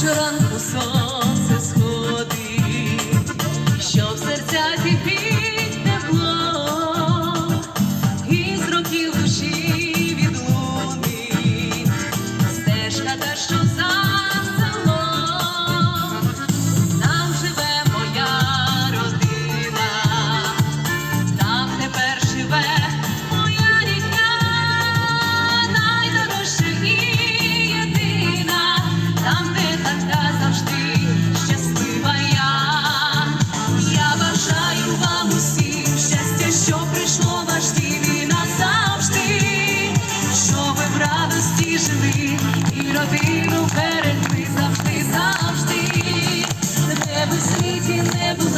şaşıran bu жили, і родину берегли завжди, завжди, світі небо.